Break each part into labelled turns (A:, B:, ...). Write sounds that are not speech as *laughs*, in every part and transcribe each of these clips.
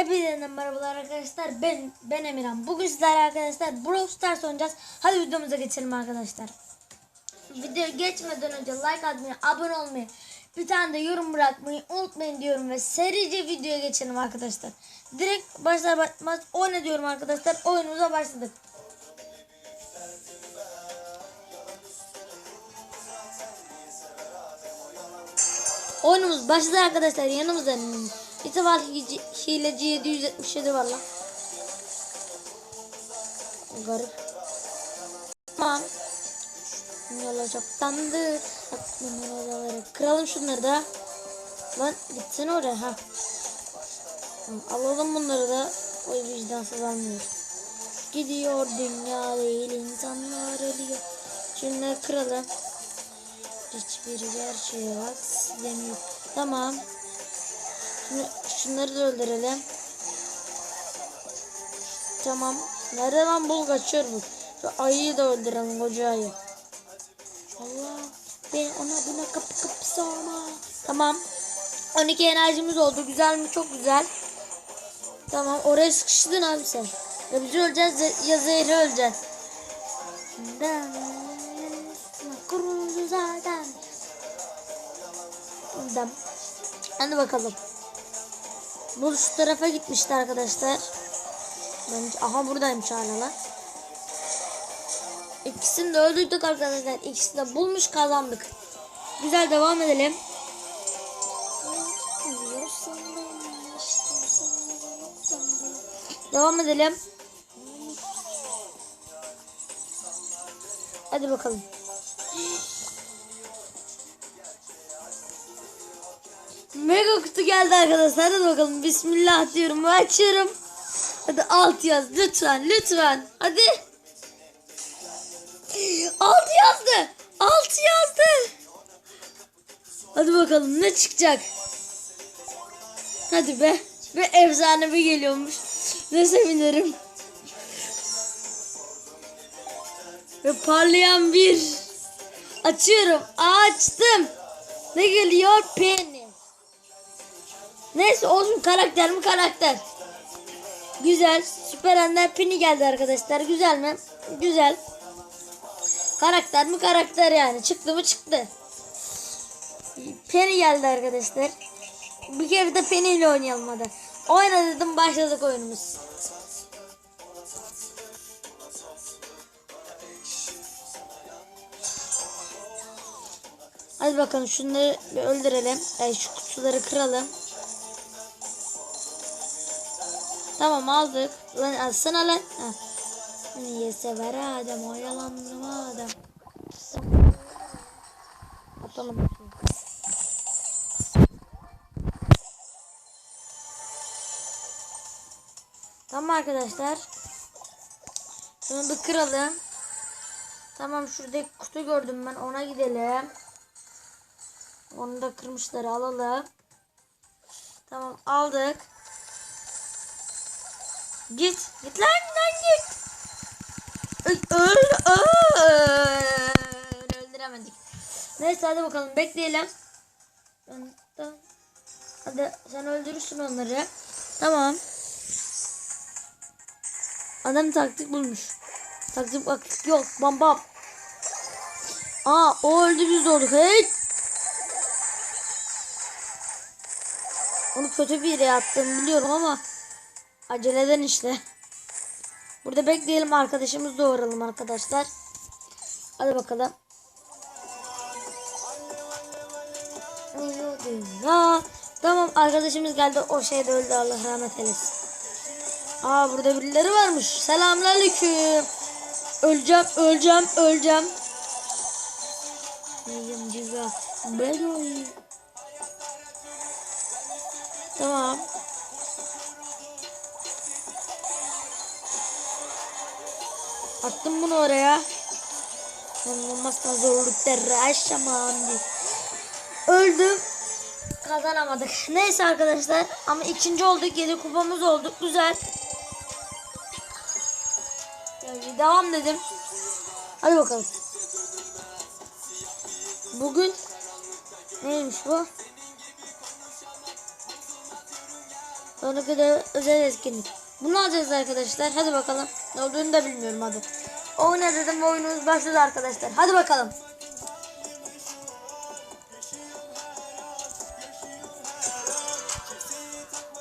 A: Hepinize merhabalar arkadaşlar. Ben ben Emirhan. Bugün sizlerle arkadaşlar Brawl Stars oynayacağız. Hadi videomuza geçelim arkadaşlar. Video geçmeden önce like atmayı, abone olmayı, bir tane de yorum bırakmayı unutmayın diyorum ve serice videoya geçelim arkadaşlar. Direkt başlar başlamaz oyna diyorum arkadaşlar. Oyunumuza başladık. Oyunumuz başladı arkadaşlar. Yanımızda İtibar hileci, hileci 777 var lan. Garip. Tamam. Yola çoktandır. Aklımın odaları. Kıralım şunları da. Lan gitsene oraya ha. Alalım bunları da. O vicdansız almıyor. Gidiyor dünya değil insanlar ölüyor. Şunları kıralım. Hiçbiri gerçeğe bak demiyor. Tamam. Şimdi şunları da öldürelim. Tamam. Nerede lan bul kaçıyor bu. Şu ayıyı da öldürelim koca ayı. Allah. Ben ona buna kapı kapı sorma. Tamam. 12 enerjimiz oldu. Güzel mi? Çok güzel. Tamam. Oraya sıkıştın abi sen. Ya biz öleceğiz ya zehri öleceğiz. Kuruldu zaten. Hadi bakalım. Bu şu tarafa gitmişti arkadaşlar. Ben, aha buradaymış hala lan. İkisini de öldürdük arkadaşlar. İkisini de bulmuş kazandık. Güzel devam edelim. Devam edelim. Hadi bakalım. Mega kutu geldi arkadaşlar. Hadi bakalım. Bismillah diyorum. Açıyorum. Hadi alt yaz. Lütfen. Lütfen. Hadi. Alt yazdı. Alt yazdı. Hadi bakalım ne çıkacak. Hadi be. Ve efsane bir geliyormuş. Ne sevinirim. Ve parlayan bir. Açıyorum. Açtım. Ne geliyor? Penny. Neyse olsun karakter mi karakter. Güzel. Süper Ender Penny geldi arkadaşlar. Güzel mi? Güzel. Karakter mi karakter yani. Çıktı mı çıktı. Penny geldi arkadaşlar. Bir kere de Penny ile oynayalım hadi. Oyna dedim başladık oyunumuz. Hadi bakalım şunları bir öldürelim. Yani şu kutuları kıralım. Tamam aldık. Lan alsana lan. Ha. Niye sever adam oyalandım adam. Atalım. Tamam arkadaşlar. Şunu bir kıralım. Tamam şurada kutu gördüm ben ona gidelim. Onu da kırmışları alalım. Tamam aldık. Git. Git lan lan git. Öl, öl, öl. Öldüremedik. Neyse hadi bakalım bekleyelim. Hadi sen öldürürsün onları. Tamam. Adam taktik bulmuş. Taktik baktık yok. Bam bam. Aa o öldü biz doğduk. Hey. Onu kötü bir yere attım biliyorum ama aceleden işte. Burada bekleyelim arkadaşımız doğuralım arkadaşlar. Hadi bakalım. Tamam arkadaşımız geldi o şeyde öldü Allah rahmet eylesin. Aa burada birileri varmış. Selamünaleyküm. Öleceğim, öleceğim, öleceğim. Neyim ciza. Ben. Tamam. Attım bunu oraya. Olmazsa zorlukları aşamam diye. Öldüm. Kazanamadık. Neyse arkadaşlar. Ama ikinci olduk. Yedi kupamız olduk. Güzel. Yani devam dedim. Hadi bakalım. Bugün neymiş bu? Sonraki de özel etkinlik. Bunu alacağız arkadaşlar. Hadi bakalım. Ne olduğunu da bilmiyorum hadi. Oyna dedim oyunumuz başladı arkadaşlar. Hadi bakalım.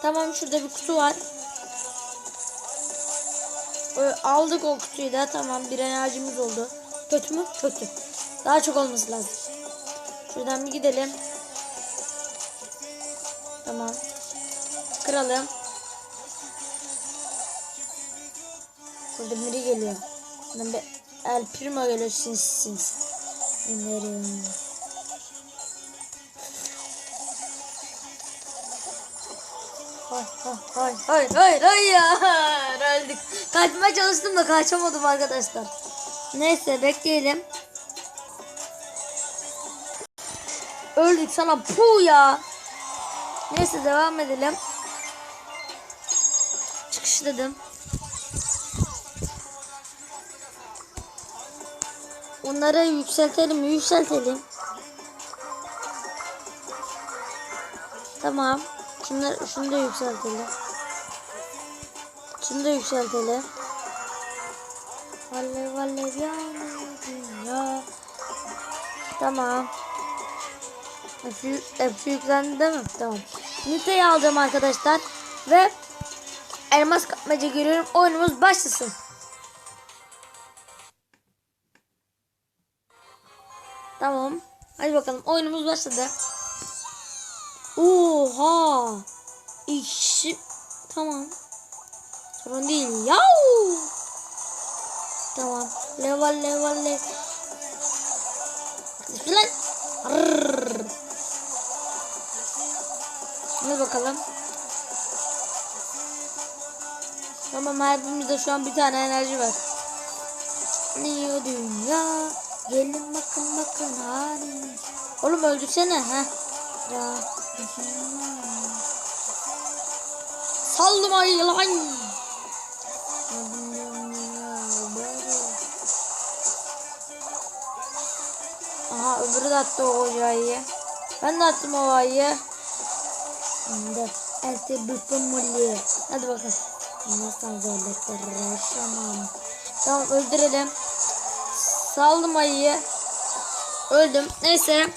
A: Tamam şurada bir kutu var. Aldık o kutuyu da tamam bir enerjimiz oldu. Kötü mü? Kötü. Daha çok olması lazım. Şuradan bir gidelim. Tamam. Kıralım. Burada biri geliyor. Ben bir El Primo geliyor sinsi sinsi. İnerim. Hay hay hay hay hay ya *laughs* öldük. Kaçmaya çalıştım da kaçamadım arkadaşlar. Neyse bekleyelim. Öldük sana pu ya. Neyse devam edelim. Çıkış dedim. Onları yükseltelim? Yükseltelim. Tamam. Şunları, şunu da yükseltelim. Şunu da yükseltelim. Alev alev yanıyor dünya. Tamam. Hepsi, hepsi yüklendi değil mi? Tamam. Nite'yi alacağım arkadaşlar. Ve elmas kapmaca giriyorum. Oyunumuz başlasın. Tamam. Hadi bakalım. Oyunumuz başladı. Oha. İşi. Tamam. Sorun değil. Yahu. Tamam. Level level level. Lan. Hadi bakalım. Tamam hepimizde şu an bir tane enerji var. Ne dünya? Gelin bakın bakın haline. Oğlum öldürsene ha. Ya. Saldım ayı lan. Aha öbürü de attı o hocayı. Ben de attım o ayıyı. Şimdi elde bütün mulli. Hadi bakalım. Nasıl zorluklar yaşamam. Tamam öldürelim. Saldım ayıyı. Öldüm. Neyse.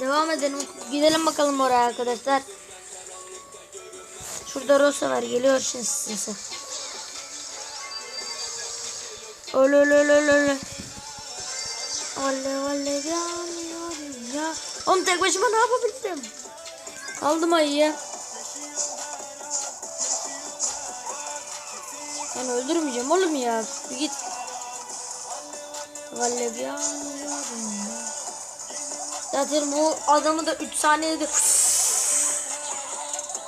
A: Devam edelim. Gidelim bakalım oraya arkadaşlar. Şurada Rosa var. Geliyor şimdi size. Öl öl öl öl öl. Alev alev yanıyor ya. Oğlum tek başıma ne yapabildim? Aldım ayıyı. Ben öldürmeyeceğim oğlum ya. Bir git. Yanıyor ya. Zaten bu adamı da 3 saniyede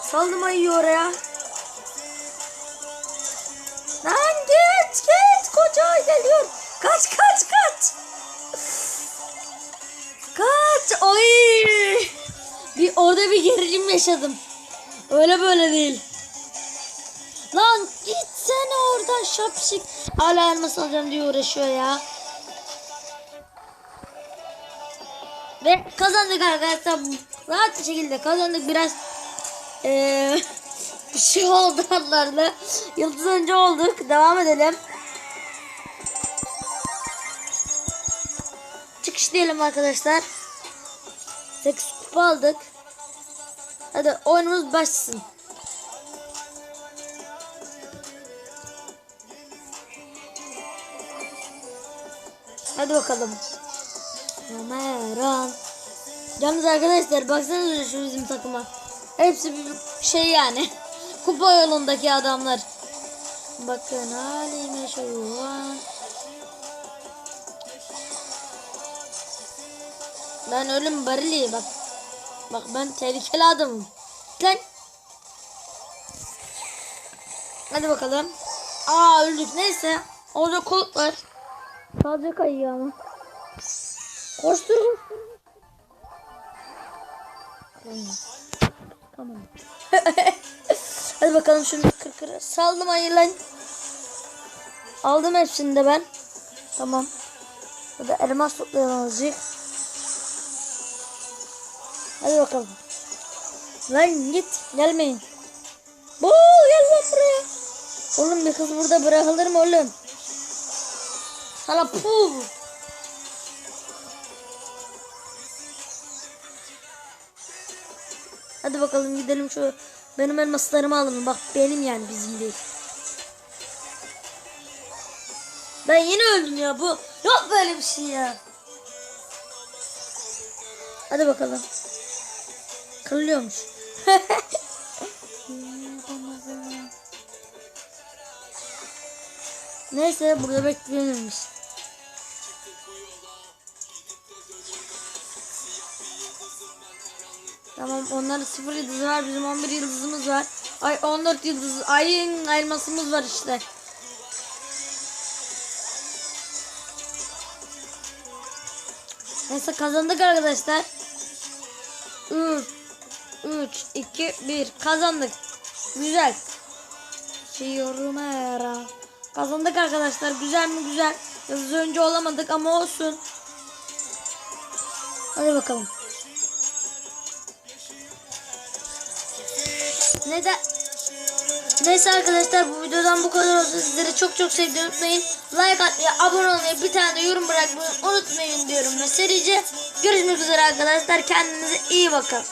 A: saldım ayıyı oraya. Lan git git koca geliyor. Kaç kaç kaç. Kaç. Oy. Bir orada bir gerilim yaşadım. Öyle böyle değil. Lan gitsene oradan şapşik. Hala elmas alacağım diye uğraşıyor ya. Ve kazandık arkadaşlar. Rahat bir şekilde kazandık. Biraz eee *laughs* bir şey oldu onlarla. Yıldız önce olduk. Devam edelim. Çıkış diyelim arkadaşlar. 8 kupa aldık. Hadi oyunumuz başlasın. Hadi bakalım. Kameran. Yalnız arkadaşlar baksanıza şu bizim takıma. Hepsi bir şey yani. *laughs* Kupa yolundaki adamlar. Bakın halime şu an. Ben ölüm barili bak. Bak ben tehlikeli adamım. Lan. Hadi bakalım. Aa öldük neyse. Orada kolt var. Sadece kayıyor ama. Koştur. Tamam. *laughs* Hadi bakalım şimdi kır. Saldım ayı lan. Aldım hepsini de ben. Tamam. Burada elmas toplayalım azıcık. Hadi bakalım. Lan git gelmeyin. Bu gel lan buraya. Oğlum bir kız burada bırakılır mı oğlum? Sana puh. Hadi bakalım gidelim şu benim elmaslarımı alalım. Bak benim yani bizim değil. Ben yine öldüm ya bu. Yok böyle bir şey ya. Hadi bakalım. Kırılıyormuş. *laughs* Neyse burada beklenirmiş. Tamam onların sıfır yıldızı var bizim 11 yıldızımız var. Ay 14 yıldız ayın elmasımız var işte. Neyse kazandık arkadaşlar. 3 3 2 1 kazandık. Güzel. Şiyorum era. Kazandık arkadaşlar. Güzel mi güzel. Yıldız önce olamadık ama olsun. Hadi bakalım. Neden? Neyse arkadaşlar bu videodan bu kadar olsun. Sizleri çok çok sevdiğimi unutmayın. Like atmayı, abone olmayı, bir tane de yorum bırakmayı unutmayın diyorum. Ve serice görüşmek üzere arkadaşlar. Kendinize iyi bakın.